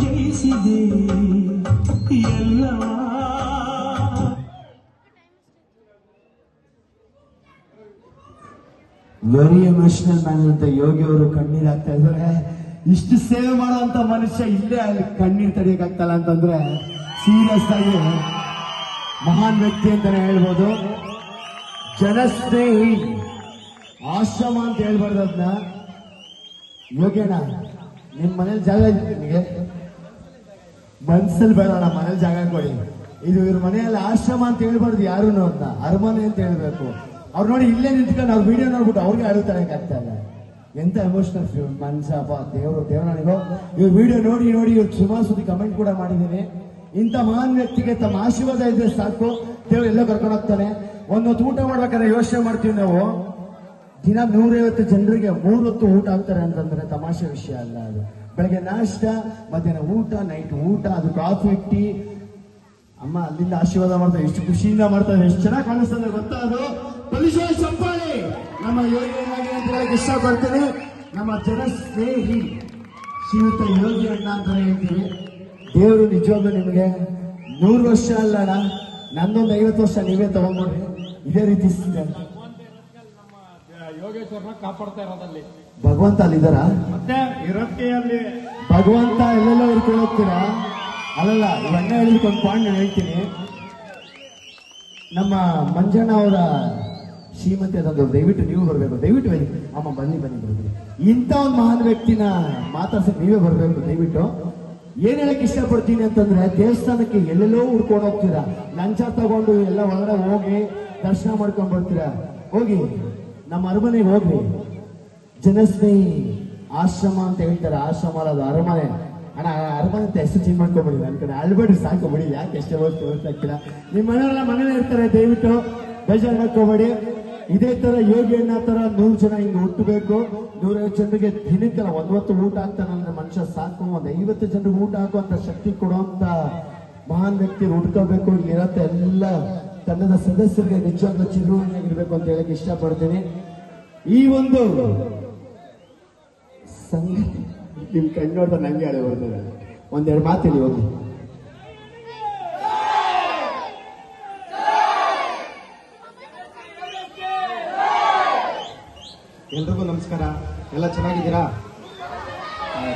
ಜಯಿಸಿದೆ. ಎಲ್ಲವಾ? Very emotional man ಅಂತ ಯೋಗಿ ಅವರು ಕಣ್ಣೀರ್ ಆಗ್ತಾ ಇದಾರೆ ಇಷ್ಟು ಸೇವೆ ಮಾಡುವಂತ ಮನುಷ್ಯ ಇಲ್ಲೇ ಅಲ್ಲಿ ಕಣ್ಣೀರ್ ತಡೆಯಕ್ಕಾಗ್ತಲ್ಲ ಅಂತಂದ್ರೆ ಸೀರಿಯಸ್ ಆಗಿ ಮಹಾನ್ ವ್ಯಕ್ತಿ ಅಂತಾನೆ ಹೇಳ್ಬೋದು. ಜನಸ್ನೇಹಿ. ಆಶ್ರಮ ಅಂತ ಹೇಳ್ಬಾರ್ದು ಅದನ್ನ ಯೋಗ್ಯಣ ನಿಮ್ ಮನೇಲಿ ಜಾಗ ಇದೆ ನಿಮಗೆ ಮನ್ಸಲ್ಲಿ ಬೇಡ ಮನೇಲಿ ಜಾಗ ಕೊಡಿ. ಇದು ಇವ್ರ ಮನೆಯಲ್ಲಿ ಆಶ್ರಮ ಅಂತ ಹೇಳ್ಬಾರ್ದು ಯಾರು ಅಂತ. ಅರಮನೆ ಅಂತ ಹೇಳ್ಬೇಕು. ಅವ್ರು ನೋಡಿ ಇಲ್ಲೇ ನಿಂತ್ಕೊಂಡು ಅವ್ರ ವಿಡಿಯೋ ನೋಡ್ಬಿಟ್ಟು ಅವ್ರಿಗೆ ಅಳುತ್ತಾರೆ ಆಗ್ತಾ ಇಲ್ಲ. ಎಂತ ಎಮೋಷನಲ್ ಮನ್ಸಪ್ಪ ದೇವರು, ದೇವರಾಣಿಗೋ. ಇವ್ರ ವಿಡಿಯೋ ನೋಡಿ ನೋಡಿ ಇವ್ರು ಸುಮಾರು ಸುದ್ದಿ ಕಮೆಂಟ್ ಕೂಡ ಮಾಡಿದ್ದೀನಿ. ಇಂಥ ಮಹಾನ್ ವ್ಯಕ್ತಿಗೆ ತಮ್ಮ ಆಶೀರ್ವಾದ ಇದ್ರೆ ಸಾಕು. ದೇವ್ರು ಎಲ್ಲೋ ಕರ್ಕೊಂಡು ಹೋಗ್ತಾನೆ. ಒಂದೊತ್ತು ಊಟ ಮಾಡ್ಬೇಕಾದ್ರೆ ಯೋಚನೆ ಮಾಡ್ತೀವಿ ನಾವು. ದಿನ ನೂರೈವತ್ತು ಜನರಿಗೆ ಮೂರು ಹೊತ್ತು ಊಟ ಆಗ್ತಾರೆ ಅಂತಂದ್ರೆ ತಮಾಷೆ ವಿಷಯ ಅಲ್ಲ ಅದು. ಬೆಳಗ್ಗೆ ನಾಷ್ಟ, ಮಧ್ಯಾಹ್ನ ಊಟ ನೈಟ್ ಊಟ, ಅದು ಕಾಫಿ ಅಮ್ಮ, ಅಲ್ಲಿಂದ ಆಶೀರ್ವಾದ ಮಾಡ್ತಾರೆ, ಎಷ್ಟು ಖುಷಿಯಿಂದ ಮಾಡ್ತಾರೆ, ಎಷ್ಟು ಚೆನ್ನಾಗಿ ಕಾಣಿಸ್ತದೆ ಗೊತ್ತಾ ಅದು? ನಮ್ಮ ಯೋಗಿ ಅಂತ ಹೇಳಕ್ ನಮ್ಮ ಜನ ಸ್ನೇಹಿ, ಶ್ರೀಯುತ ಯೋಗಿ ಅಣ್ಣ ಅಂತ ಹೇಳ್ತೀವಿ. ದೇವರು ನಿಜವಾಗ್ಲೂ ನಿಮಗೆ ನೂರು ವರ್ಷ ಅಲ್ಲ ಅಣ್ಣ. ನಂದೊಂದು ಐವತ್ತು ವರ್ಷ ನೀವೇ ತಗೊಂಡ್ಬಿಡ್ರಿ. ಇದೇ ರೀತಿ ಯೋಗೇಶ್ವರನ ಕಾಪಾಡ್ತಾ ಇರೋದಲ್ಲಿ. ಭಗವಂತ ಅಲ್ಲಿದ್ದಾರಾ? ಮತ್ತೆ ಇರೋದಕ್ಕೆ ಅಲ್ಲಿ ಭಗವಂತ ಎಲ್ಲೆಲ್ಲ ಹುಡ್ಕೊಂಡು ಹೋಗ್ತೀರಾ ಅಲ್ಲಲ್ಲ ಇವಣ್ಣ ಹೇಳಿದಕ್ಕೆ ಒಂದು ಪಾಯಿಂಟ್ ನಾನು ಹೇಳ್ತೀನಿ. ನಮ್ಮ ಮಂಜಣ್ಣ ಅವರ ಶ್ರೀಮತಿ ಅದೊಂದು ದಯವಿಟ್ಟು ನೀವು ಬರಬೇಕು ದಯವಿಟ್ಟು ಬನ್ನಿ. ಅಮ್ಮ ಬನ್ನಿ ಬನ್ನಿ ಬನ್ನಿ. ಇಂಥ ಒಂದು ಮಹಾನ್ ವ್ಯಕ್ತಿನ ಮಾತಾಡ್ಸಕ್ ನೀವೇ ಬರಬೇಕು ದಯವಿಟ್ಟು. ಏನ್ ಹೇಳಕ್ ಇಷ್ಟಪಡ್ತೀನಿ ಅಂತಂದ್ರೆ ದೇವಸ್ಥಾನಕ್ಕೆ ಎಲ್ಲೆಲ್ಲೋ ಹುಡ್ಕೊಂಡು ಹೋಗ್ತೀರಾ? ಲಂಚ ತಗೊಂಡು ಎಲ್ಲ ಒಳಗಡೆ ಹೋಗಿ ದರ್ಶನ ಮಾಡ್ಕೊಂಡು ಬರ್ತೀರಾ? ಹೋಗಿ. ನಮ್ಮ ಅರಮನೆಗೆ ಹೋಗ್ರಿ. ಜನಸ್ನೇಹಿ ಆಶ್ರಮ ಅಂತ ಹೇಳ್ತಾರೆ ಆಶ್ರಮ ಅಲ್ಲ ಅರಮನೆ. ಅಣ್ಣ ಅರಮನೆ ಅಂತ ಹೆಸರು ಚೇಂಜ್ ಮಾಡ್ಕೊಬಿಡಿ ನನ್ನ ಕಡೆ ಅಳ್ಬೇಡಿ ಸಾಕು, ಬಿಡಿ. ಯಾಕೆ ಎಷ್ಟೇ ವರ್ಷ ಆಗ್ತಿಲ್ಲ ನಿಮ್ಮ ಮನೆಯವರೆಲ್ಲ ಮನೇಲಿ ಇರ್ತಾರೆ, ದಯವಿಟ್ಟು ಬೇಜಾರು ಮಾಡ್ಕೋಬೇಡಿ. ಇದೇ ತರ ಯೋಗಿ ಅಣ್ಣ ತರ ನೂರು ಜನ ಹಿಂಗೆ ಹುಟ್ಟಬೇಕು. ನೂರೈವತ್ತು ಜನರಿಗೆ ದಿನಕ್ಕೆಲ್ಲ ಒಂದೊತ್ತು ಊಟ ಹಾಕ್ತಾನೆ ಅಂದ್ರೆ ಮನುಷ್ಯ ಸಾಕು. ಒಂದು ಐವತ್ತು ಜನರಿಗೆ ಊಟ ಹಾಕುವಂತ ಶಕ್ತಿ ಕೊಡುವಂತ ಮಹಾನ್ ವ್ಯಕ್ತಿ ಹುಡ್ಕೋಬೇಕು ಇರತ್ತೆ ಎಲ್ಲ ತಂಡದ ಸದಸ್ಯರಿಗೆ ನಿಜವಾದ ಚಿರುವಣಿಯಾಗಿರ್ಬೇಕು ಅಂತ ಹೇಳಕ್ ಇಷ್ಟಪಡ್ತೀನಿ. ಈ ಒಂದು ನಿಮ್ ಕಣ್ಣು ನೋಡ್ತಾ ನಂಗೆ ಹೇಳಿ ಬರ್ತದೆ ಒಂದೆರಡು ಮಾತಿಲ್ಲಿ ಹೋಗಿ. ಎಲ್ರಿಗೂ ನಮಸ್ಕಾರ. ಎಲ್ಲ ಚೆನ್ನಾಗಿದ್ದೀರಾ?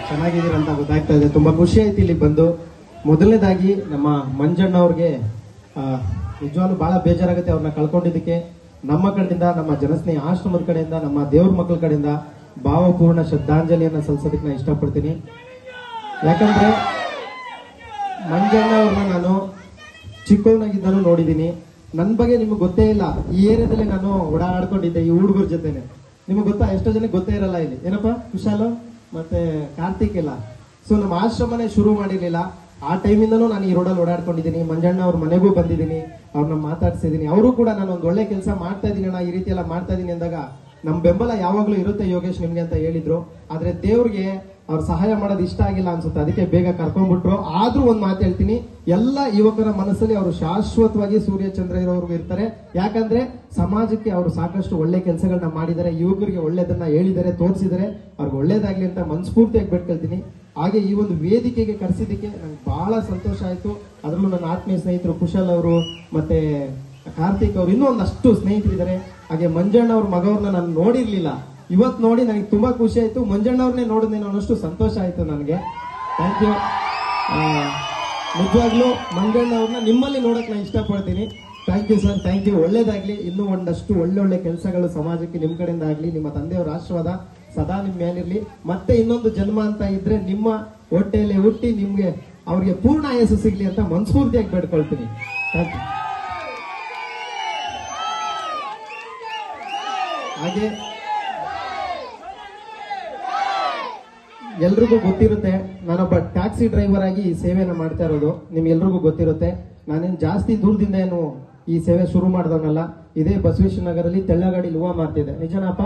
ಚೆನ್ನಾಗಿದ್ದೀರಾ ಅಂತ ಗೊತ್ತಾಗ್ತಾ ಇದೆ. ತುಂಬಾ ಖುಷಿ ಆಯ್ತು ಇಲ್ಲಿ ಬಂದು. ಮೊದಲನೇದಾಗಿ ನಮ್ಮ ಮಂಜಣ್ಣ ಅವ್ರಿಗೆ ನಿಜವಾಗ್ಲೂ ಬಹಳ ಬೇಜಾರಾಗುತ್ತೆ ಅವ್ರನ್ನ ಕಳ್ಕೊಂಡಿದ್ದಕ್ಕೆ. ನಮ್ಮ ಕಡೆಯಿಂದ, ನಮ್ಮ ಜನಸ್ನೇಹಿ ಆಶ್ರಮದ ಕಡೆಯಿಂದ, ನಮ್ಮ ದೇವ್ರ ಮಕ್ಕಳ ಕಡೆಯಿಂದ ಭಾವಪೂರ್ಣ ಶ್ರದ್ಧಾಂಜಲಿಯನ್ನ ಸಲ್ಲಿಸೋದಕ್ಕೆ ನಾನು ಇಷ್ಟಪಡ್ತೀನಿ. ಯಾಕಂದ್ರೆ ಮಂಜಣ್ಣ ಅವ್ರನ್ನ ನಾನು ಚಿಕ್ಕವನಾಗಿದ್ದಾನು ನೋಡಿದ್ದೀನಿ. ನನ್ನ ಬಗ್ಗೆ ನಿಮ್ಗೆ ಗೊತ್ತೇ ಇಲ್ಲ. ಈ ಏರಿಯಾದಲ್ಲಿ ನಾನು ಓಡಾಡ್ಕೊಂಡಿದ್ದೆ, ಈ ಹುಡುಗರ ಜೊತೆನೆ. ನಿಮಗೆ ಗೊತ್ತಾ? ಎಷ್ಟೋ ಜನಕ್ಕೆ ಗೊತ್ತೇ ಇರಲ್ಲ ಇಲ್ಲಿ. ಏನಪ್ಪ? ಕುಶಾಲು ಮತ್ತೆ ಕಾರ್ತಿಕ್ ಇಲ್ಲ. ಸೊ ನಮ್ಮ ಆಶ್ರಮನೇ ಶುರು ಮಾಡಿರ್ಲಿಲ್ಲ. ಆ ಟೈಮಿಂದನೂ ನಾನು ಈ ರೋಡಲ್ಲಿ ಓಡಾಡ್ಕೊಂಡಿದ್ದೀನಿ, ಮಂಜಣ್ಣ ಅವ್ರ ಮನೆಗೂ ಬಂದಿದ್ದೀನಿ ಅವ್ರನ್ನ ಮಾತಾಡ್ಸಿದ್ದೀನಿ. ಅವರು ಕೂಡ ನಾನು ಒಂದು ಒಳ್ಳೆ ಕೆಲಸ ಮಾಡ್ತಾ ಇದ್ದೀನಿ ಅಣ್ಣ, ಈ ರೀತಿ ಎಲ್ಲ ಮಾಡ್ತಾ ಇದ್ದೀನಿ ಅಂದಾಗ ನಮ್ಮ ಬೆಂಬಲ ಯಾವಾಗಲೂ ಇರುತ್ತೆ ಯೋಗೇಶ್ ನಿಮಗೆ ಅಂತ ಹೇಳಿದ್ರು. ಆದರೆ ದೇವ್ರಿಗೆ ಅವ್ರ ಸಹಾಯ ಮಾಡೋದು ಇಷ್ಟ ಆಗಿಲ್ಲ ಅನ್ಸುತ್ತೆ. ಅದಕ್ಕೆ ಬೇಗ ಕರ್ಕೊಂಡ್ಬಿಟ್ರು. ಆದ್ರೂ ಒಂದ್ ಮಾತು ಹೇಳ್ತೀನಿ. ಎಲ್ಲ ಯುವಕರ ಮನಸ್ಸಲ್ಲಿ ಅವರು ಶಾಶ್ವತವಾಗಿ ಸೂರ್ಯ ಚಂದ್ರ ಇರೋರ್ಗು ಇರ್ತಾರೆ. ಯಾಕಂದ್ರೆ ಸಮಾಜಕ್ಕೆ ಅವರು ಸಾಕಷ್ಟು ಒಳ್ಳೆ ಕೆಲಸಗಳನ್ನ ಮಾಡಿದ್ದಾರೆ, ಯುವಕರಿಗೆ ಒಳ್ಳೇದನ್ನ ಹೇಳಿದ್ದಾರೆ, ತೋರಿಸಿದ್ದಾರೆ. ಅವ್ರಿಗೆ ಒಳ್ಳೇದಾಗ್ಲಿ ಅಂತ ಮನಸ್ಫೂರ್ತಿಯಾಗಿ ಬೇಡ್ಕೊಳ್ತೀನಿ. ಹಾಗೆ ಈ ಒಂದು ವೇದಿಕೆಗೆ ಕರೆಸಿದ್ದಕ್ಕೆ ನಂಗೆ ಬಹಳ ಸಂತೋಷ ಆಯಿತು. ಅದರಲ್ಲೂ ನನ್ನ ಆತ್ಮೀಯ ಸ್ನೇಹಿತರು ಕುಶಲ್ ಅವರು ಮತ್ತೆ ಕಾರ್ತಿಕ್ ಅವರು ಇನ್ನೂ ಒಂದಷ್ಟು ಸ್ನೇಹಿತರಿದ್ದಾರೆ. ಹಾಗೆ ಮಂಜಣ್ಣ ಅವ್ರ ಮಗವ್ರನ್ನ ನಾನು ನೋಡಿರ್ಲಿಲ್ಲ. ಇವತ್ತು ನೋಡಿ ನನಗೆ ತುಂಬಾ ಖುಷಿ ಆಯ್ತು. ಮಂಜಣ್ಣವ್ರನ್ನೇ ನೋಡಿದ್ನೇನೋ ಅನ್ನೋಷ್ಟು ಸಂತೋಷ ಆಯ್ತು ನನಗೆ. ಥ್ಯಾಂಕ್ ಯು ನಿಜವಾಗ್ಲೂ ಮಂಜಣ್ಣವ್ರನ್ನ ನಿಮ್ಮಲ್ಲಿ ನೋಡಕ್ ನಾನು ಇಷ್ಟಪಡ್ತೀನಿ. Thank you sir thank you ಒಳ್ಳೇದಾಗ್ಲಿ. ಇನ್ನೂ ಒಂದಷ್ಟು ಒಳ್ಳೊಳ್ಳೆ ಕೆಲಸಗಳು ಸಮಾಜಕ್ಕೆ ನಿಮ್ಮ ಕಡೆಯಿಂದ ಆಗ್ಲಿ, ನಿಮ್ಮ ತಂದೆಯವರ ಆಶೀರ್ವಾದ ಸದಾ ನಿಮ್ಮ ಮೇಲಿರ್ಲಿ. ಮತ್ತೆ ಇನ್ನೊಂದು ಜನ್ಮ ಅಂತ ಇದ್ರೆ ನಿಮ್ಮ ಹೊಟ್ಟೆಯಲ್ಲಿ ಹುಟ್ಟಿ ನಿಮ್ಗೆ ಅವ್ರಿಗೆ ಪೂರ್ಣ ಆಯಸ್ಸು ಸಿಗ್ಲಿ ಅಂತ ಮನಸ್ಫೂರ್ತಿಯಾಗಿ ಬೇಡ್ಕೊಳ್ತೀನಿ. ಥ್ಯಾಂಕ್ ಯು ಹಾಗೆ ಎಲ್ರಿಗೂ ಗೊತ್ತಿರುತ್ತೆ, ನಾನೊಬ್ಬ ಟ್ಯಾಕ್ಸಿ ಡ್ರೈವರ್ ಆಗಿ ಈ ಸೇವೆಯನ್ನು ಮಾಡ್ತಾ ಇರೋದು. ನಿಮ್ಗೆಲ್ರಿಗೂ ಗೊತ್ತಿರುತ್ತೆ, ನಾನೇನು ಜಾಸ್ತಿ ದೂರದಿಂದ ಏನು ಈ ಸೇವೆ ಶುರು ಮಾಡ್ದವನಲ್ಲ ಇದೇ ಬಸವೇಶ್ವರ ನಗರಲ್ಲಿ ತೆಳ್ಳಗಾಡಿಲಿ ಹೂವ ಮಾರ್ತಿದ್ದೆ ನಿಜನಪ್ಪ?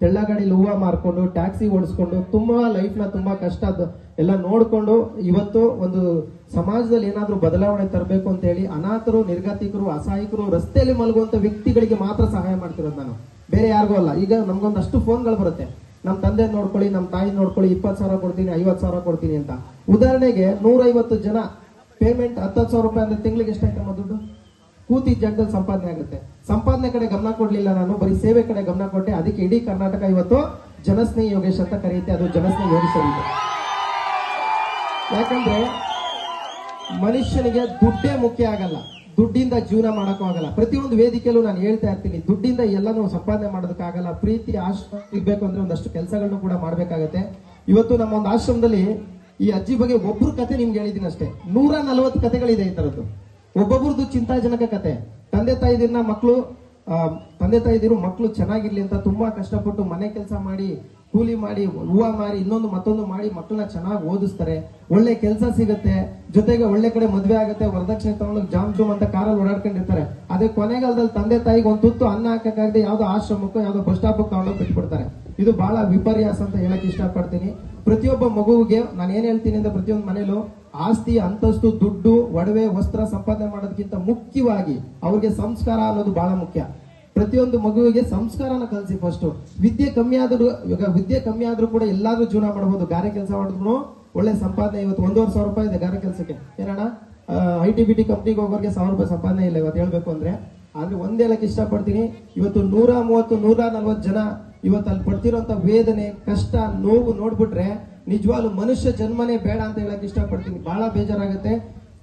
ತೆಳ್ಳಗಾಡಿಲಿ ಲೂವ ಮಾರ್ಕೊಂಡು, ಟ್ಯಾಕ್ಸಿ ಓಡಿಸ್ಕೊಂಡು, ತುಂಬಾ ಲೈಫ್ನ ತುಂಬಾ ಕಷ್ಟ ಎಲ್ಲ ನೋಡಿಕೊಂಡು ಇವತ್ತು ಒಂದು ಸಮಾಜದಲ್ಲಿ ಏನಾದರೂ ಬದಲಾವಣೆ ತರಬೇಕು ಅಂತ ಹೇಳಿ ಅನಾಥರು, ನಿರ್ಗತಿಕರು, ಅಸಹಾಯಕರು ರಸ್ತೆಯಲ್ಲಿ ಮಲಗುವಂಥ ವ್ಯಕ್ತಿಗಳಿಗೆ ಮಾತ್ರ ಸಹಾಯ ಮಾಡ್ತಿರೋದು ನಾನು. ಬೇರೆ ಯಾರಿಗೂ ಅಲ್ಲ. ಈಗ ನಮ್ಗೊಂದಷ್ಟು ಫೋನ್ಗಳು ಬರುತ್ತೆ. ನಮ್ಮ ತಂದೆ ನೋಡ್ಕೊಳ್ಳಿ ನಮ್ಮ ತಾಯಿ ನೋಡ್ಕೊಳ್ಳಿ, ಇಪ್ಪತ್ತು ಸಾವಿರ ಕೊಡ್ತೀನಿ, ಐವತ್ತು ಸಾವಿರ ಕೊಡ್ತೀನಿ ಅಂತ. ಉದಾಹರಣೆಗೆ ನೂರೈವತ್ತು ಜನ ಪೇಮೆಂಟ್ ಹತ್ತತ್ತು ಸಾವಿರ ರೂಪಾಯಿ ಅಂದ್ರೆ ತಿಂಗಳಿಗೆ ಎಷ್ಟಾಯ್ತಮ್ಮ ದುಡ್ಡು? ಕೂತಿ ಜಾಗದಲ್ಲಿ ಸಂಪಾದನೆ ಆಗುತ್ತೆ. ಸಂಪಾದನೆ ಕಡೆ ಗಮನ ಕೊಡಲಿಲ್ಲ ನಾನು, ಬರೀ ಸೇವೆ ಕಡೆ ಗಮನ ಕೊಟ್ಟೆ, ಅದಕ್ಕೆ ಇಡೀ ಕರ್ನಾಟಕ ಇವತ್ತು ಜನಸ್ನೇಹಿ ಯೋಗೇಶ್ ಅಂತ ಕರೆಯುತ್ತೆ, ಅದು ಜನಸ್ನೇಹಿ ಯೋಗೇಶ್ ಅಂತ. ಯಾಕಂದ್ರೆ ಮನುಷ್ಯನಿಗೆ ದುಡ್ಡೇ ಮುಖ್ಯ ಆಗಲ್ಲ. ದುಡ್ಡಿಂದ ಜೀವನ ಮಾಡಕ್ಕೂ ಆಗಲ್ಲ. ಪ್ರತಿಯೊಂದು ವೇದಿಕೆಯಲ್ಲೂ ನಾನು ಹೇಳ್ತಾ ಇರ್ತೀನಿ, ದುಡ್ಡಿಂದ ಎಲ್ಲನೂ ಸಂಪಾದನೆ ಮಾಡೋದಕ್ಕಾಗಲ್ಲ. ಪ್ರೀತಿ, ಆಶ್ರಮ ಇರಬೇಕು ಅಂದ್ರೆ ಒಂದಷ್ಟು ಕೆಲಸಗಳನ್ನು ಕೂಡ ಮಾಡಬೇಕಾಗತ್ತೆ. ಇವತ್ತು ನಮ್ಮ ಒಂದು ಆಶ್ರಮದಲ್ಲಿ ಈ ಅಜ್ಜಿ ಬಗ್ಗೆ ಒಬ್ರು ಕತೆ ನಿಮ್ಗೆ ಹೇಳಿದ್ದೀನಿ ಅಷ್ಟೇ. ನೂರ ನಲವತ್ತು ಕತೆಗಳಿದೆ ಈ ತರದ್ದು. ಒಬ್ಬೊಬ್ರದ್ದು ಚಿಂತಾಜನಕ ಕತೆ. ತಂದೆ ತಾಯಿದಿರ್ನ ಮಕ್ಕಳು ತಂದೆ ತಾಯಿದಿರು ಮಕ್ಕಳು ಚೆನ್ನಾಗಿರ್ಲಿ ಅಂತ ತುಂಬಾ ಕಷ್ಟಪಟ್ಟು ಮನೆ ಕೆಲಸ ಮಾಡಿ, ಕೂಲಿ ಮಾಡಿ, ಹೂವ ಮಾರಿ ಇನ್ನೊಂದು ಮತ್ತೊಂದು ಮಾಡಿ ಮಕ್ಕಳನ್ನ ಚೆನ್ನಾಗಿ ಓದಿಸ್ತಾರೆ. ಒಳ್ಳೆ ಕೆಲಸ ಸಿಗುತ್ತೆ. ಜೊತೆಗೆ ಒಳ್ಳೆ ಕಡೆ ಮದ್ವೆ ಆಗುತ್ತೆ, ವರದಕ್ಷಿಣೆ ತಗೊಂಡು ಜಾಮ್ ಜೂಮ್ ಅಂತ ಕಾರಲ್ಲಿ ಓಡಾಡ್ಕೊಂಡಿರ್ತಾರೆ. ಅದೇ ಕೊನೆಗಾಲದಲ್ಲಿ ತಂದೆ ತಾಯಿಗೆ ಒಂದು ತುತ್ತು ಅನ್ನ ಹಾಕಕ್ಕಾಗದೆ ಯಾವ್ದೋ ಆಶ್ರಮಕ್ಕೋ, ಯಾವ್ದೋ ಬಸ್ ಸ್ಟಾಪ್ ತಗೊಂಡೋಗಿ ಬಿಟ್ಬಿಡ್ತಾರೆ. ಇದು ಬಹಳ ವಿಪರ್ಯಾಸ ಅಂತ ಹೇಳಕ್ ಇಷ್ಟಪಡ್ತೀನಿ. ಪ್ರತಿಯೊಬ್ಬ ಮಗುವಿಗೆ ನಾನು ಏನ್ ಹೇಳ್ತೀನಿ ಅಂದ್ರೆ ಪ್ರತಿಯೊಂದು ಮನೇಲೂ ಆಸ್ತಿ, ಅಂತಸ್ತು, ದುಡ್ಡು, ಒಡವೆ, ವಸ್ತ್ರ ಸಂಪಾದನೆ ಮಾಡೋದಕ್ಕಿಂತ ಮುಖ್ಯವಾಗಿ ಅವ್ರಿಗೆ ಸಂಸ್ಕಾರ ಅನ್ನೋದು ಬಹಳ ಮುಖ್ಯ. ಪ್ರತಿಯೊಂದು ಮಗುವಿಗೆ ಸಂಸ್ಕಾರನ ಕಲಿಸಿ ಫಸ್ಟ್ ವಿದ್ಯೆ ಕಮ್ಮಿ ಆದ್ರೂ ವಿದ್ಯೆ ಕಮ್ಮಿ ಆದ್ರೂ ಕೂಡ ಎಲ್ಲಾದ್ರೂ ಜೀವನ ಮಾಡಬಹುದು ಗಾರೆ ಕೆಲಸ ಮಾಡಿದ್ರು ಒಳ್ಳೆ ಸಂಪಾದನೆ ಇವತ್ತು ಒಂದೂವರೆ ಸಾವಿರ ರೂಪಾಯಿ ಇದೆ ಗಾರೆ ಕೆಲಸಕ್ಕೆ. ಏನಣ್ಣ? ಐ ಟಿ ಬಿ ಟಿ ಕಂಪ್ನಿಗೆ ಹೋಗೋರಿಗೆ ಸಾವಿರ ರೂಪಾಯಿ ಸಂಪಾದನೆ ಇಲ್ಲ ಇವತ್ತು ಹೇಳಬೇಕು ಅಂದರೆ. ಆದರೆ ಒಂದೇ ಹೇಳಕ್ ಇಷ್ಟಪಡ್ತೀನಿ. ಇವತ್ತು ನೂರ ಮೂವತ್ತು, ನೂರ ನಲ್ವತ್ತು ಜನ ಇವತ್ತು ಅಲ್ಲಿ ಪಡ್ತಿರೋಂಥ ವೇದನೆ, ಕಷ್ಟ, ನೋವು ನೋಡ್ಬಿಟ್ರೆ ನಿಜವಾಗ್ಲು ಮನುಷ್ಯ ಜನ್ಮನೇ ಬೇಡ ಅಂತ ಹೇಳಕ್ಕೆ ಇಷ್ಟಪಡ್ತೀನಿ. ಭಾಳ ಬೇಜಾರಾಗುತ್ತೆ.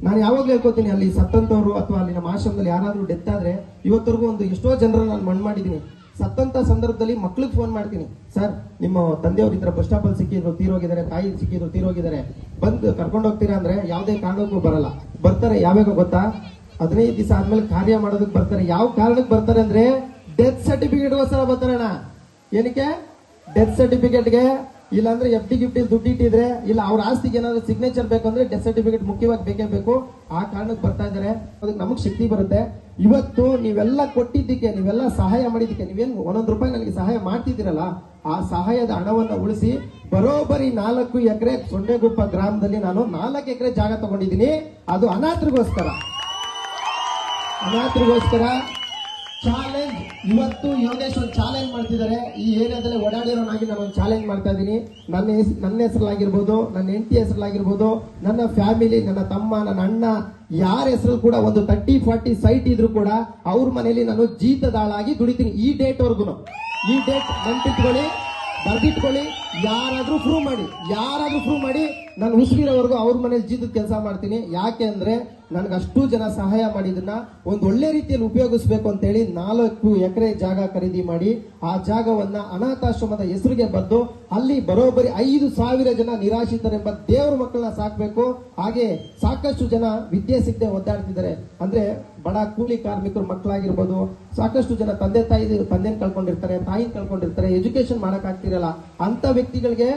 ನಾನು ಯಾವಾಗಲೂ ಹೇಳ್ಕೊತೀನಿ, ಅಲ್ಲಿ ಸತ್ತಂಥವ್ರು ಅಥವಾ ಅಲ್ಲಿ ನಮ್ಮ ಆಶ್ರಮದಲ್ಲಿ ಯಾರಾದರೂ ಡೆತ್ ಆದರೆ ಇವತ್ತರೆಗೂ ಒಂದು ಎಷ್ಟೋ ಜನರು ನಾನು ಮಣ್ಣು ಮಾಡಿದ್ದೀನಿ. ಸತ್ತಂತ ಸಂದರ್ಭದಲ್ಲಿ ಮಕ್ಳಿಗೆ ಫೋನ್ ಮಾಡ್ತೀನಿ. ಸರ್, ನಿಮ್ಮ ತಂದೆಯವ್ರು ಇದ್ರ ಬಸ್ ಸ್ಟಾಪ್ ಅಲ್ಲಿ ಸಿಕ್ಕಿದ್ರು, ತೀರೋಗಿದ್ದಾರೆ, ತಾಯಿ ಸಿಕ್ಕಿದ್ರು, ತೀರೋಗಿದ್ದಾರೆ. ಬಂದು ಕರ್ಕೊಂಡು ಹೋಗ್ತೀರಾ ಅಂದ್ರೆ ಯಾವುದೇ ಕಾರಣಕ್ಕೂ ಬರಲ್ಲ. ಬರ್ತಾರೆ ಯಾವಾಗ ಗೊತ್ತಾ? ಹದಿನೈದು ದಿವಸ ಆದ್ಮೇಲೆ ಕಾರ್ಯ ಮಾಡೋದಕ್ಕೆ ಬರ್ತಾರೆ. ಯಾವ ಕಾರಣಕ್ಕೆ ಬರ್ತಾರೆ ಅಂದ್ರೆ ಡೆತ್ ಸರ್ಟಿಫಿಕೇಟ್ಗೋಸ್ಕರ ಬರ್ತಾರಣ್ಣ ಏನಕ್ಕೆ? ಡೆತ್ ಸರ್ಟಿಫಿಕೇಟ್ಗೆ ಇಲ್ಲಾಂದ್ರೆ ಎಫ್ ಡಿ ಗಿಫ್ಟಿ ದುಡ್ಡು ಇಟ್ಟಿದ್ರೆ, ಇಲ್ಲ ಅವ್ರ ಆಸ್ತಿಗೆ ಏನಾದ್ರು ಸಿಗ್ನೇಚರ್ ಬೇಕು ಅಂದ್ರೆ ಡೆತ್ ಸರ್ಟಿಫಿಕೇಟ್ ಮುಖ್ಯವಾಗಿ ಬೇಕೇ ಬೇಕು. ಆ ಕಾರಣಕ್ಕೆ ಬರ್ತಾ ಇದ್ದಾರೆ. ಅದಕ್ಕೆ ನಮಗ್ ಶಕ್ತಿ ಬರುತ್ತೆ. ಇವತ್ತು ನೀವೆಲ್ಲ ಕೊಟ್ಟಿದ್ದಕ್ಕೆ, ನೀವೆಲ್ಲ ಸಹಾಯ ಮಾಡಿದ್ದಕ್ಕೆ, ನೀವೇನ್ ಒಂದೊಂದು ರೂಪಾಯಿ ನನಗೆ ಸಹಾಯ ಮಾಡ್ತಿದ್ದೀರಲ್ಲ, ಆ ಸಹಾಯದ ಹಣವನ್ನ ಉಳಿಸಿ ಬರೋಬರಿ ನಾಲ್ಕು ಎಕರೆ ಸೊಂಡೆಗುಪ್ಪ ಗ್ರಾಮದಲ್ಲಿ ನಾನು ನಾಲ್ಕು ಎಕರೆ ಜಾಗ ತಗೊಂಡಿದ್ದೀನಿ. ಅದು ಅನಾಥರಿಗೋಸ್ಕರ. ಅನಾಥರಿಗೋಸ್ಕರ ಚಾಲೆಂಜ್ ಇವತ್ತು ಯೋಗೇಶ್ ಒಂದು ಚಾಲೆಂಜ್ ಮಾಡ್ತಿದ್ದಾರೆ. ಈ ಏರಿಯಾದಲ್ಲಿ ಓಡಾಡಿರೋನಾಗಿ ನಾನು ಒಂದು ಚಾಲೆಂಜ್ ಮಾಡ್ತಾ ಇದ್ದೀನಿ. ನನ್ನ ಹೆಸ್- ನನ್ನ ಹೆಸರಲ್ಲಾಗಿರ್ಬೋದು, ನನ್ನ ಹೆಂಡತಿ ಹೆಸರಲ್ಲಾಗಿರ್ಬೋದು, ನನ್ನ ಫ್ಯಾಮಿಲಿ ನನ್ನ ತಮ್ಮ, ನನ್ನ ಅಣ್ಣ, ಯಾರ ಹೆಸರು ಕೂಡ ಒಂದು ತರ್ಟಿ ಫಾರ್ಟಿ ಸೈಟ್ ಇದ್ರು ಕೂಡ ಅವ್ರ ಮನೆಯಲ್ಲಿ ನಾನು ಜೀತದಾಳಾಗಿ ದುಡಿತೀನಿ. ಈ ಡೇಟ್ ವರ್ಗುನು. ಈ ಡೇಟ್ ನೆನ್ಪಿಟ್ಕೊಳ್ಳಿ, ಬರ್ದಿಟ್ಕೊಳ್ಳಿ, ಯಾರಾದ್ರೂ ಪ್ರೂವ್ ಮಾಡಿ. ಯಾರಾದ್ರೂ ಪ್ರೂವ್ ಮಾಡಿ, ನಾನು ಉಸಿರಿರೋವರೆಗೂ ಅವ್ರ ಮನೇಲಿ ಜೀತದ ಕೆಲಸ ಮಾಡ್ತೀನಿ. ಯಾಕೆ ಅಂದ್ರೆ ನನ್ಗೆ ಅಷ್ಟು ಜನ ಸಹಾಯ ಮಾಡಿದನ್ನ ಒಂದು ಒಳ್ಳೆ ರೀತಿಯಲ್ಲಿ ಉಪಯೋಗಿಸ್ಬೇಕು ಅಂತ ಹೇಳಿ ನಾಲ್ಕು ಎಕರೆ ಜಾಗ ಖರೀದಿ ಮಾಡಿ ಆ ಜಾಗವನ್ನ ಅನಾಥಾಶ್ರಮದ ಹೆಸರಿಗೆ ಬಂದು ಅಲ್ಲಿ ಬರೋಬ್ಬರಿ ಐದು ಸಾವಿರ ಜನ ನಿರಾಶಿತರೆಂಬ ದೇವ್ರ ಮಕ್ಕಳನ್ನ ಸಾಕ್ಬೇಕು. ಹಾಗೆ ಸಾಕಷ್ಟು ಜನ ವಿದ್ಯೆ ಸಿಗದೆ ಒದ್ದಾಡ್ತಿದ್ದಾರೆ. ಅಂದ್ರೆ ಬಡ ಕೂಲಿ ಕಾರ್ಮಿಕರು ಮಕ್ಕಳಾಗಿರ್ಬೋದು, ಸಾಕಷ್ಟು ಜನ ತಂದೆ ತಾಯಿ ತಂದೆನ ಕಳ್ಕೊಂಡಿರ್ತಾರೆ, ತಾಯಿನ ಕಳ್ಕೊಂಡಿರ್ತಾರೆ ಎಜುಕೇಶನ್ ಮಾಡಕ್ ಆಗ್ತಿರಲ್ಲ. ಅಂತ ವ್ಯಕ್ತಿಗಳಿಗೆ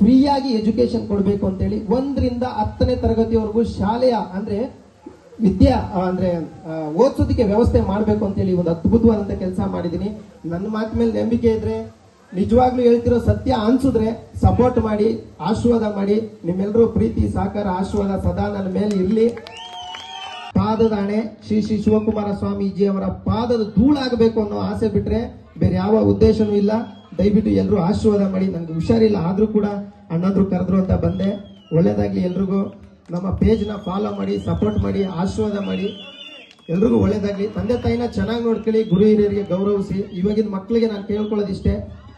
ಫ್ರೀಯಾಗಿ ಎಜುಕೇಶನ್ ಕೊಡಬೇಕು ಅಂತೇಳಿ ಒಂದರಿಂದ ಹತ್ತನೇ ತರಗತಿವರೆಗೂ ಶಾಲೆಯ, ಅಂದ್ರೆ ವಿದ್ಯಾ ಅಂದ್ರೆ ಓದ್ಸೋದಕ್ಕೆ ವ್ಯವಸ್ಥೆ ಮಾಡಬೇಕು ಅಂತೇಳಿ ಒಂದು ಅದ್ಭುತವಾದಂತ ಕೆಲಸ ಮಾಡಿದ್ದೀನಿ. ನನ್ನ ಮಾತು ಮೇಲೆ ನಂಬಿಕೆ ಇದ್ರೆ, ನಿಜವಾಗ್ಲೂ ಹೇಳ್ತಿರೋ ಸತ್ಯ ಅನ್ಸಿದ್ರೆ ಸಪೋರ್ಟ್ ಮಾಡಿ, ಆಶೀರ್ವಾದ ಮಾಡಿ. ನಿಮ್ಮೆಲ್ಲರೂ ಪ್ರೀತಿ, ಸಹಕಾರ, ಆಶೀರ್ವಾದ ಸದಾ ನನ್ನ ಮೇಲೆ ಇರ್ಲಿ. ಪಾದದಾಣೆ, ಶ್ರೀ ಶ್ರೀ ಶಿವಕುಮಾರ ಸ್ವಾಮೀಜಿ ಅವರ ಪಾದದ ಧೂಳಾಗಬೇಕು ಅನ್ನೋ ಆಸೆ ಬಿಟ್ರೆ ಬೇರೆ ಯಾವ ಉದ್ದೇಶನೂ ಇಲ್ಲ. ದಯವಿಟ್ಟು ಎಲ್ಲರೂ ಆಶೀರ್ವಾದ ಮಾಡಿ. ನನಗೆ ಹುಷಾರಿಲ್ಲ, ಆದ್ರೂ ಕೂಡ ಅಣ್ಣಾದ್ರು ಕರೆದ್ರು ಅಂತ ಬಂದೆ. ಒಳ್ಳೇದಾಗ್ಲಿ ಎಲ್ರಿಗೂ. ನಮ್ಮ ಪೇಜ್ನ ಫಾಲೋ ಮಾಡಿ ಸಪೋರ್ಟ್ ಮಾಡಿ, ಆಶೀರ್ವಾದ ಮಾಡಿ. ಎಲ್ರಿಗೂ ಒಳ್ಳೇದಾಗಲಿ. ತಂದೆ ತಾಯಿನ ಚೆನ್ನಾಗಿ ನೋಡ್ಕೊಳ್ಳಿ, ಗುರು ಹಿರಿಯರಿಗೆ ಗೌರವಿಸಿ. ಇವಾಗಿನ ಮಕ್ಕಳಿಗೆ ನಾನು ಕೇಳ್ಕೊಳ್ಳೋದಿಷ್ಟೇ,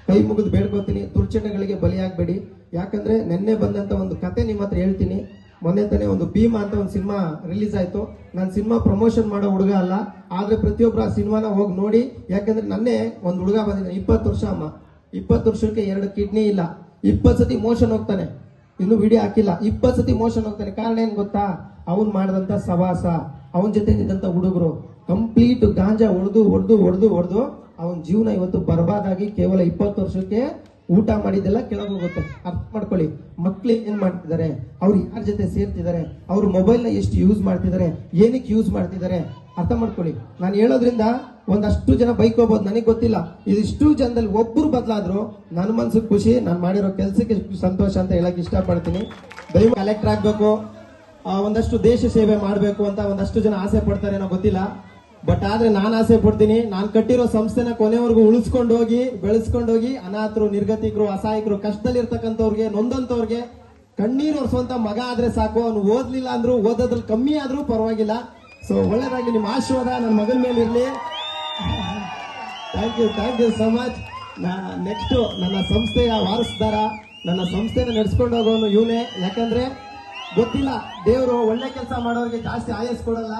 ಕೈ ಮುಗಿದು ಬೇಡ್ಕೊತೀನಿ ದುರ್ಚಟಗಳಿಗೆ ಬಲಿಯಾಗಬೇಡಿ. ಯಾಕಂದರೆ ನಿನ್ನೆ ಬಂದಂಥ ಒಂದು ಕತೆ ನಿಮ್ಮ ಹತ್ರ ಹೇಳ್ತೀನಿ. ಮೊನ್ನೆ ತಾನೇ ಒಂದು ಭೀಮಾ ಅಂತ ಒಂದು ಸಿನಿಮಾ ರಿಲೀಸ್ ಆಯಿತು. ನಾನು ಸಿನಿಮಾ ಪ್ರಮೋಷನ್ ಮಾಡೋ ಹುಡುಗ ಅಲ್ಲ. ಆದರೆ ಪ್ರತಿಯೊಬ್ಬರು ಆ ಸಿನಿಮಾನ ಹೋಗಿ ನೋಡಿ. ಯಾಕಂದರೆ ನನ್ನೇ ಒಂದು ಹುಡುಗ ಬಂದಿದ್ದಾನೆ. ಇಪ್ಪತ್ತು ವರ್ಷ ಅಮ್ಮ. ಇಪ್ಪತ್ತು ವರ್ಷಕ್ಕೆ ಎರಡು ಕಿಡ್ನಿ ಇಲ್ಲ. ಇಪ್ಪತ್ತು ಸತಿ ಮೋಷನ್ ಹೋಗ್ತಾನೆ. ಇನ್ನು ವಿಡಿಯೋ ಹಾಕಿಲ್ಲ. ಇಪ್ಪತ್ತು ಸತಿ ಮೋಷನ್ ಹೋಗ್ತಾನೆ. ಕಾರಣ ಏನ್ ಗೊತ್ತಾ? ಅವನ್ ಮಾಡಿದಂತ ಸವಾಸ, ಅವನ ಜೊತೆ ನಿಂತ ಹುಡುಗರು ಕಂಪ್ಲೀಟ್ ಗಾಂಜಾ ಹೊಡೆದು ಹೊಡೆದು ಹೊಡೆದು ಹೊಡೆದು ಅವನ ಜೀವನ ಇವತ್ತು ಬರ್ಬಾದಾಗಿ ಕೇವಲ ಇಪ್ಪತ್ತು ವರ್ಷಕ್ಕೆ ಊಟ ಮಾಡಿದ್ದೆಲ್ಲ ಕೆಳಗೆ ಹೋಗುತ್ತೆ. ಅರ್ಥ ಮಾಡ್ಕೊಳ್ಳಿ. ಮಕ್ಳು ಏನ್ ಮಾಡ್ತಿದ್ದಾರೆ? ಅವ್ರು ಯಾರ ಜೊತೆ ಸೇರ್ತಿದ್ದಾರೆ? ಅವ್ರ ಮೊಬೈಲ್ನ ಎಷ್ಟು ಯೂಸ್ ಮಾಡ್ತಿದ್ದಾರೆ? ಏನಕ್ಕೆ ಯೂಸ್ ಮಾಡ್ತಿದ್ದಾರೆ? ಅರ್ಥ ಮಾಡ್ಕೊಳ್ಳಿ. ನಾನು ಹೇಳೋದ್ರಿಂದ ಒಂದಷ್ಟು ಜನ ಬೈಕ್ ಹೋಗ್ಬೋದು. ನನಗೆ ಗೊತ್ತಿಲ್ಲ. ಇದಿಷ್ಟು ಜನದಲ್ಲಿ ಒಬ್ಬರು ಬದಲಾದ್ರು ನನ್ನ ಮನ್ಸಿಗೆ ಖುಷಿ, ನಾನು ಮಾಡಿರೋ ಕೆಲಸಕ್ಕೆ ಸಂತೋಷ ಅಂತ ಹೇಳಕ್ ಇಷ್ಟಪಡ್ತೀನಿ. ದಯವು ಕಲೆಕ್ಟರ್ ಆಗ್ಬೇಕು. ಒಂದಷ್ಟು ದೇಶ ಸೇವೆ ಮಾಡಬೇಕು ಅಂತ ಒಂದಷ್ಟು ಜನ ಆಸೆ ಪಡ್ತಾರೆ ಗೊತ್ತಿಲ್ಲ. ಬಟ್ ಆದ್ರೆ ನಾನು ಆಸೆ ಪಡ್ತೀನಿ, ನಾನು ಕಟ್ಟಿರೋ ಸಂಸ್ಥೆನ ಕೊನೆವರೆಗೂ ಉಳಿಸ್ಕೊಂಡು ಹೋಗಿ, ಬೆಳೆಸ್ಕೊಂಡು ಹೋಗಿ, ಅನಾಥರು, ನಿರ್ಗತಿಕರು, ಅಸಹಾಯಕರು, ಕಷ್ಟದಲ್ಲಿರ್ತಕ್ಕಂಥವ್ರಿಗೆ ನೊಂದಂತವ್ರಿಗೆ ಕಣ್ಣೀರು ಒರೆಸುವಂತ ಮಗ ಆದ್ರೆ ಸಾಕು, ಅವ್ನು ಓದ್ಲಿಲ್ಲ ಅಂದ್ರು, ಓದೋದ್ರಲ್ಲಿ ಕಮ್ಮಿ ಆದ್ರೂ ಪರವಾಗಿಲ್ಲ. ಸೊ ಒಳ್ಳೇದಾಗಿ ನಿಮ್ಮ ಆಶೀರ್ವಾದ ನನ್ನ ಮಗನ ಮೇಲೆ ಇರ್ಲಿ. Thank you thank you so much next ನನ್ನ ಸಂಸ್ಥೆಯ ವಾರಸ್ದಾರ, ನನ್ನ ಸಂಸ್ಥೆನ ನಡೆಸ್ಕೊಂಡು ಹೋಗೋನು ಇವನೇ. ಯಾಕಂದ್ರೆ, ಗೊತ್ತಿಲ್ಲ, ದೇವರು ಒಳ್ಳೆ ಕೆಲಸ ಮಾಡೋರಿಗೆ ಜಾಸ್ತಿ ಆಯಸ್ ಕೊಡಲ್ಲ.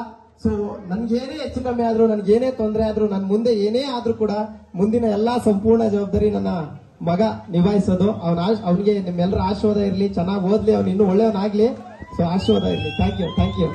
ಸೊ ನನ್ಗೇನೇ ಹೆಚ್ಚು ಕಮ್ಮಿ ಆದ್ರೂ ನನ್ಗೇನೇ ತೊಂದರೆ ಆದ್ರೂ, ನನ್ ಮುಂದೆ ಏನೇ ಆದ್ರೂ ಕೂಡ ಮುಂದಿನ ಎಲ್ಲಾ ಸಂಪೂರ್ಣ ಜವಾಬ್ದಾರಿ ನನ್ನ ಮಗ ನಿಭಾಯಿಸೋದು. ಅವನ ಅವನಿಗೆ ನಿಮ್ಮೆಲ್ಲರ ಆಶೀರ್ವಾದ ಇರಲಿ, ಚೆನ್ನಾಗಿ ಓದ್ಲಿ, ಅವ್ನು ಇನ್ನೂ ಒಳ್ಳೆಯವನಾಗ್ಲಿ. ಸೊ ಆಶೀರ್ವಾದ ಇರಲಿ. Thank you thank you